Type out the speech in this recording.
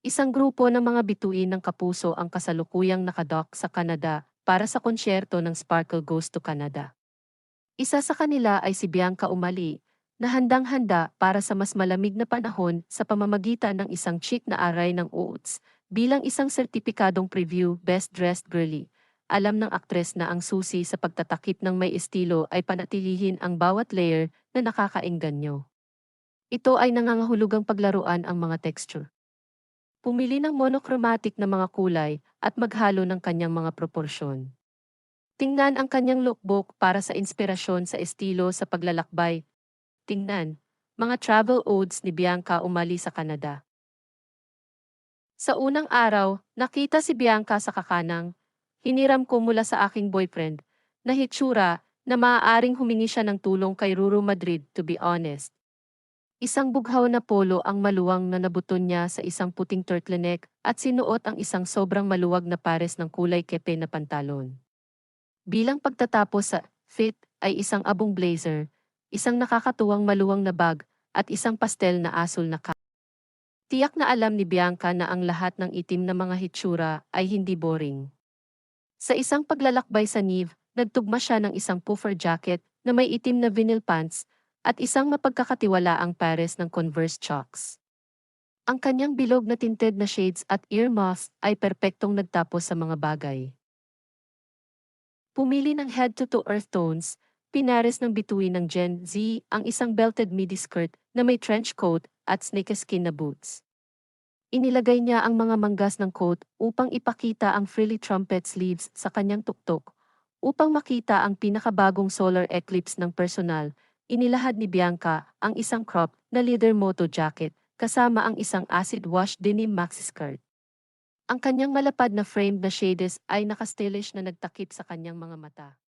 Isang grupo ng mga bituin ng kapuso ang kasalukuyang nakadock sa Canada para sa konsyerto ng Sparkle Goes to Canada. Isa sa kanila ay si Bianca Umali, na handang-handa para sa mas malamig na panahon sa pamamagitan ng isang chic na aray ng oats bilang isang sertipikadong preview Best Dressed Girly. Alam ng aktres na ang susi sa pagtatakip ng may estilo ay panatilihin ang bawat layer na nakakaengganyo. Ito ay nangangahulugang paglaruan ang mga texture. Pumili ng monochromatic na mga kulay at maghalo ng kanyang mga proporsyon. Tingnan ang kanyang lookbook para sa inspirasyon sa estilo sa paglalakbay. Tingnan, mga travel odes ni Bianca umali sa Canada. Sa unang araw, nakita si Bianca sa kakanang. Hiniram ko mula sa aking boyfriend, na hitsura, na maaaring humingi siya ng tulong kay Ruru Madrid to be honest. Isang bughaw na polo ang maluwang na nabuton niya sa isang puting turtleneck at sinuot ang isang sobrang maluwag na pares ng kulay kepe na pantalon. Bilang pagtatapos sa fit ay isang abong blazer, isang nakakatuwang maluwang na bag, at isang pastel na asul na ka. Tiyak na alam ni Bianca na ang lahat ng itim na mga hitsura ay hindi boring. Sa isang paglalakbay sa Neve, nagtugma siya ng isang puffer jacket na may itim na vinyl pants at isang mapagkakatiwalaang pares ng Converse Chucks. Ang kanyang bilog na tinted na shades at earmuffs ay perpektong nagtapos sa mga bagay. Pumili ng head-to-toe earth tones, pinares ng bituin ng Gen Z ang isang belted midi skirt na may trench coat at snakeskin na boots. Inilagay niya ang mga manggas ng coat upang ipakita ang frilly trumpet sleeves sa kanyang tuktok. Upang makita ang pinakabagong solar eclipse ng personal, inilahad ni Bianca ang isang crop na leather moto jacket kasama ang isang acid wash denim maxi skirt. Ang kanyang malapad na framed na shades ay nakastylish na nagtakip sa kanyang mga mata.